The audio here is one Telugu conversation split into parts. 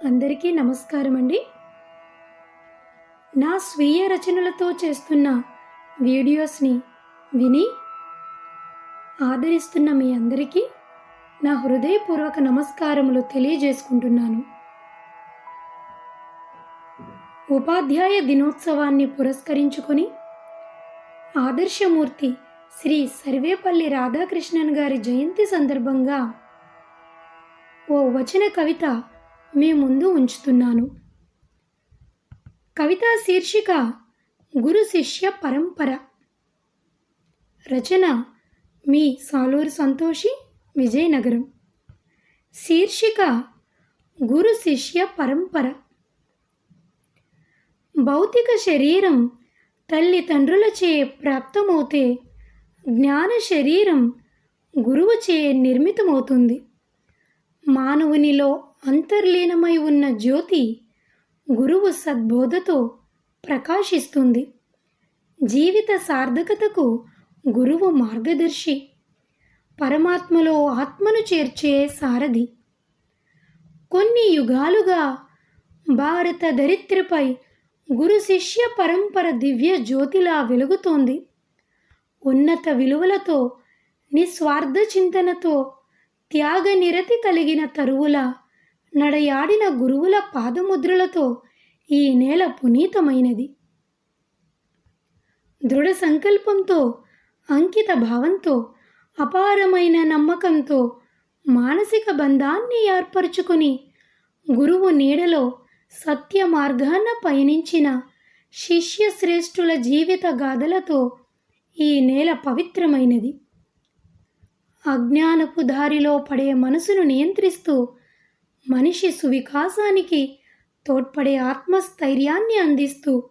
అందరికీ నమస్కారం అండి నా స్వీయ రచనలతో చేస్తున్న వీడియోస్ని విని ఆదరిస్తున్న మీ అందరికీ నా హృదయపూర్వక నమస్కారములు తెలియజేసుకుంటున్నాను. ఉపాధ్యాయ దినోత్సవాన్ని పురస్కరించుకొని ఆదర్శమూర్తి శ్రీ సర్వేపల్లి రాధాకృష్ణన్ గారి జయంతి సందర్భంగా ఓ వచన కవిత మీ ముందు ఉంచుతున్నాను. కవిత శీర్షిక గురు శిష్య పరంపర. రచన మీ సాలూరు సంతోషి విజయనగరం. శీర్షిక గురు శిష్య పరంపర. భౌతిక శరీరం తల్లిదండ్రులచే ప్రాప్తమవుతే జ్ఞాన శరీరం గురువుచే నిర్మితమవుతుంది మానవునిలో అంతర్లీనమై ఉన్న జ్యోతి గురువు సద్బోధతో ప్రకాశిస్తుంది. జీవిత సార్థకతకు గురువు మార్గదర్శి. పరమాత్మలో ఆత్మను చేర్చే సారథి. కొన్ని యుగాలుగా భారత దరిత్రపై గురు శిష్య పరంపర దివ్య జ్యోతిలా వెలుగుతోంది. ఉన్నత విలువలతో నిస్వార్థ చింతనతో త్యాగ నిరతి కలిగిన తరువుల నడయాడిన గురువుల పాదముద్రలతో ఈ నేల పునీతమైనది. దృఢ సంకల్పంతో అంకిత భావంతో అపారమైన నమ్మకంతో మానసిక బంధాన్ని ఏర్పరచుకుని గురువు నీడలో సత్య మార్గాన పయనించిన శిష్య శ్రేష్ఠుల జీవిత గాథలతో ఈ నేల పవిత్రమైనది. అజ్ఞానపు దారిలో పడే మనసును నియంత్రిస్తూ మనిషి సువికాసానికి తోడ్పడే ఆత్మస్థైర్యాన్ని అందిస్తూ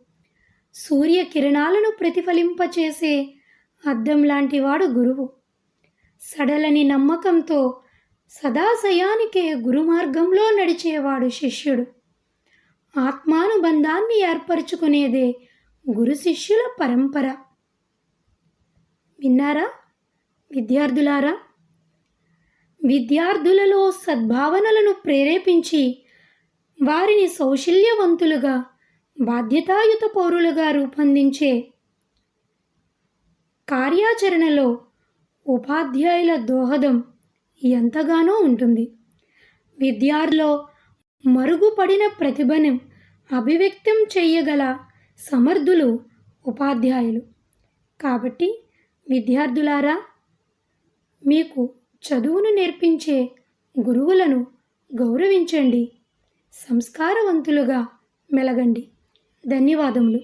సూర్యకిరణాలను ప్రతిఫలింపచేసే అద్దం లాంటివాడు గురువు. సడలని నమ్మకంతో సదాశయానికే గురుమార్గంలో నడిచేవాడు శిష్యుడు. ఆత్మానుబంధాన్ని ఏర్పరచుకునేదే గురు శిష్యుల పరంపర. విన్నారా విద్యార్థులారా? విద్యార్థులలో సద్భావనలను ప్రేరేపించి వారిని సౌశల్యవంతులుగా బాధ్యతాయుత పౌరులుగా రూపొందించే కార్యాచరణలో ఉపాధ్యాయుల దోహదం ఎంతగానో ఉంటుంది. విద్యార్థిలో మరుగుపడిన ప్రతిభను అభివ్యక్తం చేయగల సమర్థులు ఉపాధ్యాయులు. కాబట్టి విద్యార్థులారా మీకు చదువును నేర్పించే గురువులను గౌరవించండి. సంస్కారవంతులుగా మెలగండి. ధన్యవాదములు.